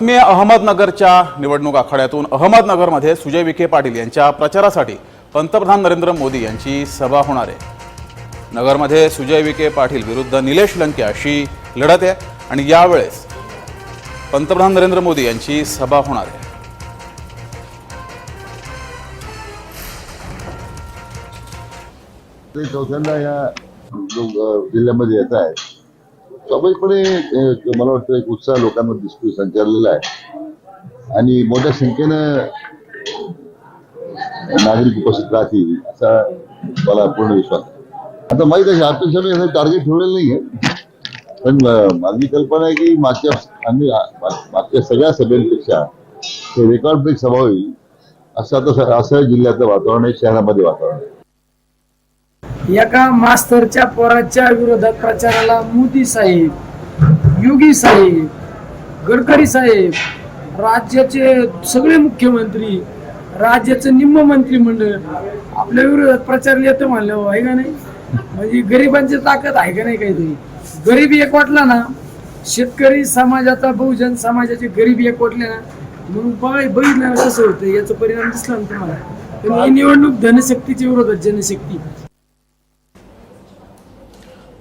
मी अहमदनगरच्या निवडणूक आखाड्यातून अहमदनगरमध्ये सुजय विखे पाटील यांच्या प्रचारासाठी पंतप्रधान नरेंद्र मोदी यांची सभा होणार आहे. नगरमध्ये सुजय विखे पाटील विरुद्ध निलेश लंके अशी लढत आहे आणि यावेळेस पंतप्रधान नरेंद्र मोदी यांची सभा होणार आहे. ते चौथ्यांदा या जिल्ह्यामध्ये येत आहे स्वाभाविकपणे मला वाटतं एक उत्साह लोकांमध्ये दिसतो संचारलेला आहे. आणि मोठ्या संख्येनं नागरिक उपस्थित राहतील असा मला पूर्ण विश्वास आहे. आता माहीत आहे अपेक्षा मी टार्गेट ठेवलेलं नाहीये. पण माझी कल्पना आहे की मागच्या आम्ही मागच्या सगळ्या सभेपेक्षा रेकॉर्ड ब्रेक सभा होईल असं आता असं जिल्ह्यातलं वातावरण आहे शहरामध्ये वातावरण आहे. एका मास्तरच्या पोराच्या विरोधात प्रचाराला मोदी साहेब योगी साहेब गडकरी साहेब राज्याचे सगळे मुख्यमंत्री राज्याचं निम्म मंत्रिमंडळ आपल्या विरोधात प्रचार येतं म्हणलं आहे का नाही? म्हणजे गरिबांची ताकद आहे का नाही काहीतरी? गरीबी एक वाटला ना शेतकरी समाजाचा बहुजन समाजाची गरिबी एक वाटले ना म्हणून बघा बघितलं कसं होतं याचा परिणाम दिसला ना तुम्हाला? पण ही निवडणूक धनशक्तीच्या विरोधात जनशक्ती.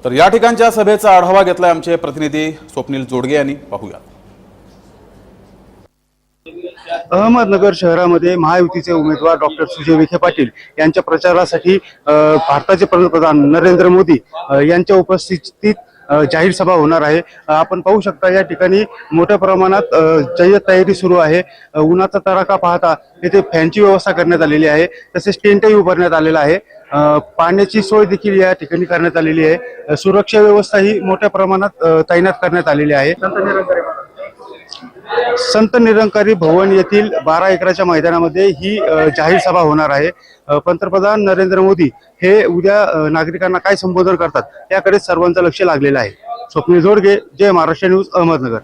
तर या ठिकाणच्या सभेचा आढावा घेतलाय आमचे प्रतिनिधी स्वप्नील जोडगे यांनी. पाहूया. अहमदनगर शहरामध्ये महायुतीचे उमेदवार डॉक्टर सुजय विखे पाटील यांच्या प्रचारासाठी भारताचे पंतप्रधान नरेंद्र मोदी यांच्या उपस्थितीत जाहीर सभा होणार आहे. आपण पाहू शकता या ठिकाणी मोठ्या प्रमाणात जय्यत तयारी सुरू आहे. उन्हाचा तडाखा पाहता येथे फॅनची व्यवस्था करण्यात आलेली आहे. तसेच टेंटही उभारण्यात आलेला आहे. पाण्याची सोय देखील या ठिकाणी करण्यात आलेली आहे. सुरक्षा व्यवस्था ही मोठ्या प्रमाणात तैनात करण्यात आलेली आहे. संत निरंकारी भवन. येथील बारा एकराच्या मैदानामध्ये ही जाहीर सभा होणार आहे. पंतप्रधान नरेंद्र मोदी हे उद्या नागरिकांना काय संबोधन करतात याकडे सर्वांचं लक्ष लागलेलं आहे. स्वप्नील जोडगे जय महाराष्ट्र न्यूज अहमदनगर.